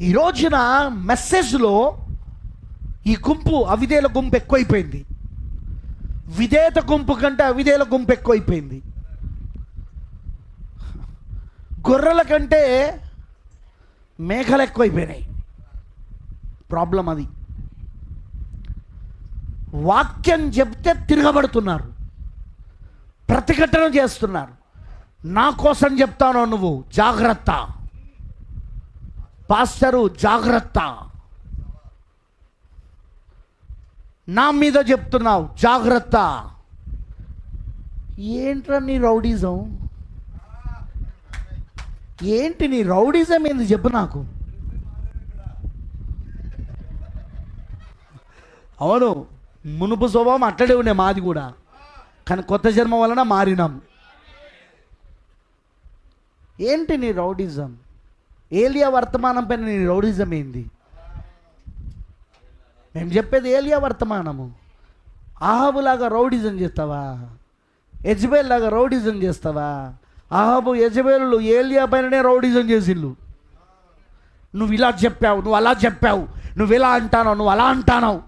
ఈ రోజున మెసేజ్లో ఈ గుంపు అవిదేల గుంపు ఎక్కువైపోయింది. విధేయత గుంపు కంటే అవిదేల గుంపు ఎక్కువైపోయింది. గొర్రెల కంటే మేఘలు ఎక్కువైపోయినాయి. ప్రాబ్లం అది. వాక్యం చెప్తే తిరగబడుతున్నారు. ప్రతిఘటన చేస్తున్నారు. నా కోసం చెప్తాను నువ్వు? జాగ్రత్త. పాస్టరు జాగ్రత్త. నా మీద చెప్తున్నావు జాగ్రత్త. ఏంట్రా నీ రౌడీజం? ఏంటి నీ రౌడీజం ఏంది చెప్పు నాకు. అవును మునుపు స్వభావం అట్టడే ఉండే మాది కూడా. కానీ కొత్త జన్మ వలన మారినాం. ఏంటి నీ రౌడిజం? ఏలియా వర్తమానం పైన నీ రౌడిజం ఏంది? మేము చెప్పేది ఏలియా వర్తమానము. ఆహాబులాగా రౌడిజం చేస్తావా? యజ్బేల్ లాగా రౌడిజం చేస్తావా? ఆహాబు యజ్బేలు ఏలియా పైననే రౌడిజం చేసిళ్ళు నువ్వు ఇలా చెప్పావు నువ్వు అలా చెప్పావు నువ్వు ఇలా అంటానావు నువ్వు అలా అంటానావు.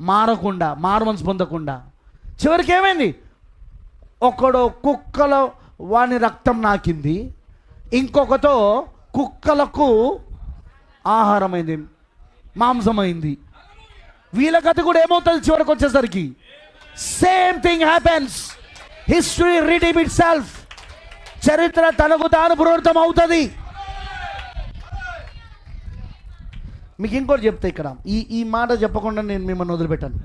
మారకుండా మారు పొందకుండా. చివరికి ఏమైంది? ఒకడు కుక్కలో వాని రక్తం నాకింది ఇంకొకతో కుక్కలకు ఆహారమైంది మాంసమైంది. వీళ్ళ కథ కూడా ఏమవుతుంది చివరికి వచ్చేసరికి? Same thing happens history redeem itself చరిత్ర తనకు తాను పునరుద్ధం అవుతుంది. మీకు ఇంకోటి చెప్తా ఇక్కడ ఈ ఈ మాట చెప్పకుండా నేను మిమ్మల్ని వదిలిపెట్టాను.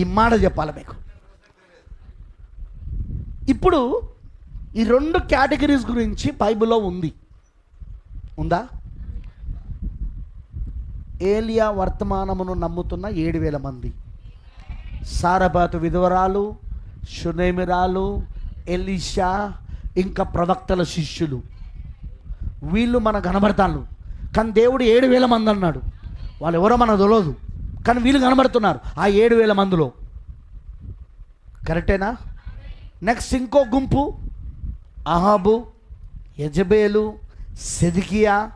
ఈ మాట చెప్పాలి మీకు? ఇప్పుడు ఈ రెండు కేటగిరీస్ గురించి బైబిల్లో ఉంది. ఉందా? ఏలియా వర్తమానమును నమ్ముతున్న ఏడు వేల మంది. సారబాతు విధవరాలు షునేమిరాలు ఎలిషా ఇంకా ప్రవక్తల శిష్యులు. వీళ్ళు మన కనబడతాను కానీ దేవుడు ఏడు వేల మంది అన్నాడు. వాళ్ళు ఎవరో మనకు తెలియదు కానీ వీళ్ళు కనబడుతున్నారు ఆ ఏడు వేల మందిలో. కరెక్టేనా? నెక్స్ట్ ఇంకో గుంపు అహాబు యజబేలు సెదికియా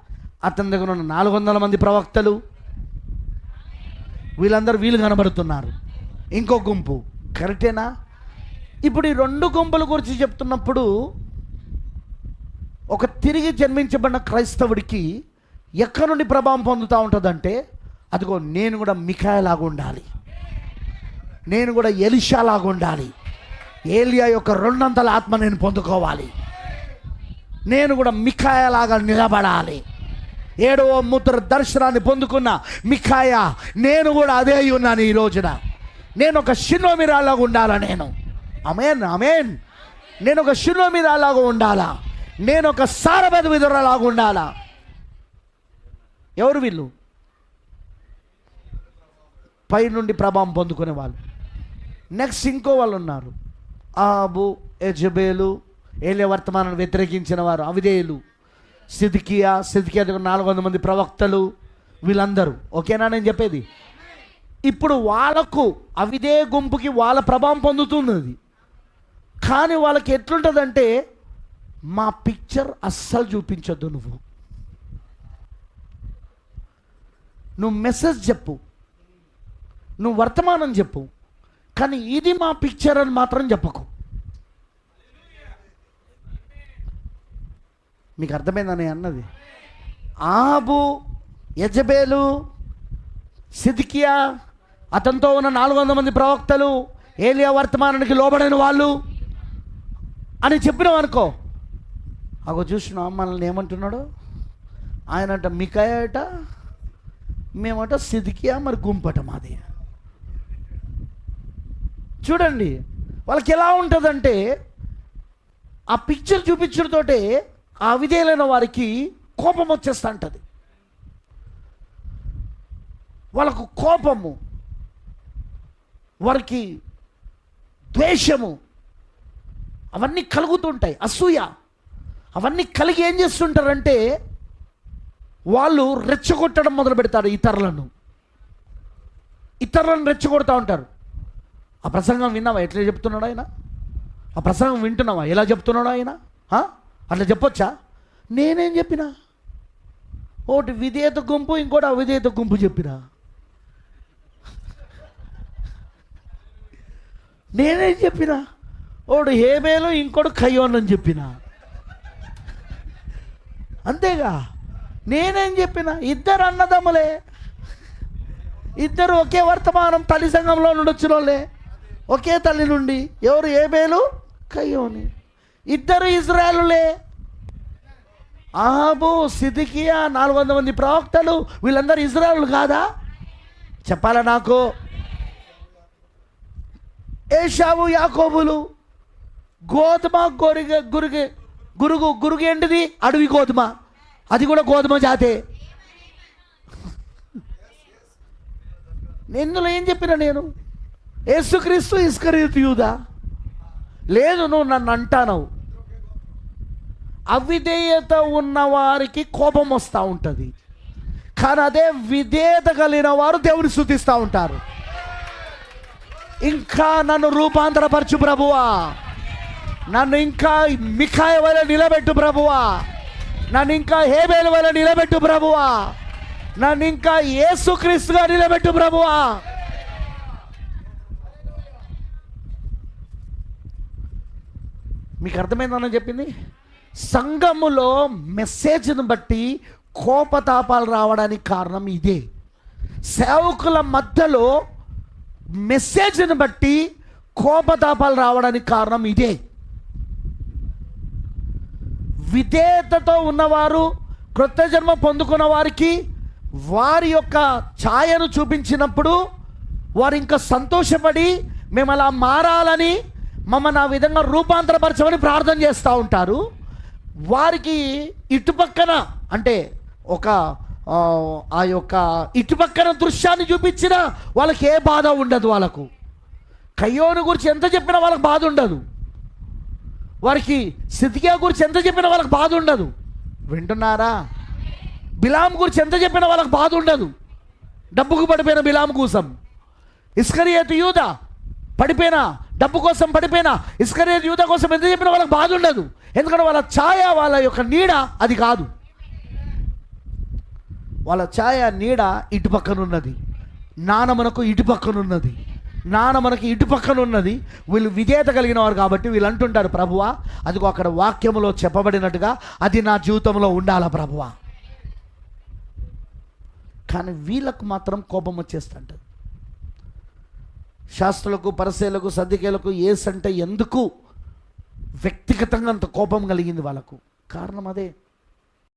అతని దగ్గర ఉన్న నాలుగు వందల మంది ప్రవక్తలు. వీళ్ళందరూ వీళ్ళు కనబడుతున్నారు. ఇంకో గుంపు కరెక్టేనా ఇప్పుడు ఈ రెండు గుంపుల గురించి చెప్తున్నప్పుడు ఒక తిరిగి జన్మించబడిన క్రైస్తవుడికి ఎక్కడి నుండి ప్రభావం పొందుతూ ఉంటుందంటే అదిగో నేను కూడా మిఖాయలాగా ఉండాలి. నేను కూడా ఎలిషాలాగా ఉండాలి. ఏలియా యొక్క రెండంతల ఆత్మ నేను పొందుకోవాలి. నేను కూడా మిఖాయలాగా నిలబడాలి. ఏడవ ముద్ర దర్శనాన్ని పొందుకున్న మిఖాయ నేను కూడా అదే ఉన్నాను ఈ రోజున. నేను ఒక షినోమిరాలాగా ఉండాలా నేను? అమేన్ అమేన్ నేను ఒక షినోమిరాలాగా ఉండాలా? నేను ఒక సారబద విధురలాగా ఉండాలా? ఎవరు వీళ్ళు? పై నుండి ప్రభావం పొందుకునే వాళ్ళు. నెక్స్ట్ ఇంకో వాళ్ళు ఉన్నారు. ఆబు ఎజబేలు ఏలే వర్తమానాన్ని వ్యతిరేకించిన వారు అవిధేయులు. సిద్కియా సిద్కియా దగ్గర నాలుగు వందల మంది ప్రవక్తలు వీళ్ళందరూ. ఓకేనా నేను చెప్పేది? ఇప్పుడు వాళ్ళకు అవిదే గుంపుకి వాళ్ళ ప్రభావం పొందుతున్నది. కానీ వాళ్ళకి ఎట్లుంటుందంటే మా పిక్చర్ అస్సలు చూపించొద్దు నువ్వు. నువ్వు మెసేజ్ చెప్పు. నువ్వు వర్తమానం చెప్పు. కానీ ఇది మా పిక్చర్ అని మాత్రం చెప్పకు. మీకు అర్థమైందని అన్నది. ఆబు యజబేలు సిద్కియా అతనితో ఉన్న నాలుగు వందల మంది ప్రవక్తలు ఏలియా వర్తమానానికి లోబడిన వాళ్ళు అని చెప్పినాం అనుకో. అగో చూసినా మనల్ని ఏమంటున్నాడు? ఆయన అంట మికాయ అట మేమట సిద్కియా మరి గుంపట మాది. చూడండి వాళ్ళకి ఎలా ఉంటుందంటే ఆ పిక్చర్ చూపించడంతోటే ఆ విధేయులైన వారికి కోపం వచ్చేస్తూ ఉంటుంది. వాళ్ళకు కోపము వారికి ద్వేషము అవన్నీ కలుగుతుంటాయి అసూయ అవన్నీ కలిగి ఏం చేస్తుంటారంటే వాళ్ళు రెచ్చగొట్టడం మొదలు పెడతారు ఇతరులను. ఇతరులను రెచ్చగొడతా ఉంటారు. ఆ ప్రసంగం విన్నావా? ఎట్లా చెప్తున్నాడు ఆయన? ఆ ప్రసంగం వింటున్నావా? ఎలా చెప్తున్నాడు ఆయన? అట్లా చెప్పొచ్చా? నేనేం చెప్పిన? ఒకటి విధేయత గుంపు ఇంకోటి అవిధేయత గుంపు చెప్పిన? నేనేం చెప్పిన? ఒకడు హేబేలు ఇంకోటి కయ్యోన్ అని చెప్పిన? అంతేగా? నేనేం చెప్పిన? ఇద్దరు అన్నదమ్ములే. ఇద్దరు ఒకే వర్తమానం తల్లి సంఘంలో నుండి వాళ్ళే. ఒకే తల్లి నుండి. ఎవరు? ఏబేలు కయ్యోని ఇద్దరు ఇజ్రాయలులే. ఆహాబు సిదికియా నాలుగు వందల మంది ప్రవక్తలు వీళ్ళందరూ ఇజ్రాయలు కాదా? చెప్పాలా నాకు? ఏషావు యాకోబులు గోధుమ గొరిగ గురుగు గురుగు గురుగు ఏంటిది? అడవి గోధుమ. అది కూడా గోధుమ జాతే. నిన్నులో ఏం చెప్పిన నేను? యేసుక్రీస్తు ఇస్కరీతు యూదా. లేదు నువ్వు నన్ను అంటానవు. అవిధేయత ఉన్న వారికి కోపం వస్తూ ఉంటుంది. కానీ అదే విధేయత కలిగిన వారు దేవుని శుద్ధిస్తూ ఉంటారు. ఇంకా నన్ను రూపాంతరపరచు ప్రభువా. నన్ను ఇంకా మిఖాయ వల్ల నిలబెట్టు ప్రభువా. నన్ను ఇంకా హేబేల వల్ల నిలబెట్టు ప్రభువా. నన్ను ఇంకా ఏసుక్రీస్తుగా నిలబెట్టు ప్రభువా. మీకు అర్థమైందని చెప్పింది? సంఘములో మెసేజ్ను బట్టి కోపతాపాలు రావడానికి కారణం ఇదే. సేవకుల మధ్యలో మెసేజ్ని బట్టి కోపతాపాలు రావడానికి కారణం ఇదే. విధేయతతో ఉన్నవారు కృత జన్మ పొందుకున్న వారికి వారి యొక్క ఛాయను చూపించినప్పుడు వారు ఇంకా సంతోషపడి మేము అలా మారాలని మమ్మల్ని ఆ విధంగా రూపాంతరపరచమని ప్రార్థన చేస్తూ ఉంటారు. వారికి ఇటుపక్కన అంటే ఒక ఆ, యొక్క ఇటుపక్కన దృశ్యాన్ని చూపించినా వాళ్ళకి ఏ బాధ ఉండదు వాళ్ళకు. కయ్యోను గురించి ఎంత చెప్పినా వాళ్ళకి బాధ ఉండదు. వారికి సిద్ధియా గురించి ఎంత చెప్పినా వాళ్ళకి బాధ ఉండదు. వింటున్నారా? బిలాం గురించి ఎంత చెప్పినా వాళ్ళకి బాధ ఉండదు. డబ్బుకు పడిపోయిన బిలాం కోసం. ఇస్కరియేతు యూద పడిపోయినా డబ్బు కోసం పడిపోయినా ఇస్కరే యూత కోసం ఎంత చెప్పినా వాళ్ళకి బాధ ఉండదు. ఎందుకంటే వాళ్ళ ఛాయ వాళ్ళ యొక్క నీడ అది కాదు. వాళ్ళ ఛాయ నీడ ఇటు పక్కనున్నది. నాన్న మనకు ఇటు పక్కనున్నది. నాన్న మనకి ఇటు పక్కన ఉన్నది వీళ్ళు విజేత కలిగిన వారు కాబట్టి వీళ్ళు అంటుంటారు ప్రభువా అదిగో అక్కడ వాక్యములో చెప్పబడినట్టుగా అది నా జీవితంలో ఉండాలా ప్రభువా? కానీ వీళ్ళకు మాత్రం కోపం వచ్చేస్తుంటారు శాస్త్రులకు పరిశీలకు ఏస్ ఏసంటే ఎందుకు వ్యక్తిగతంగా అంత కోపం కలిగింది వాళ్ళకు? కారణం అదే.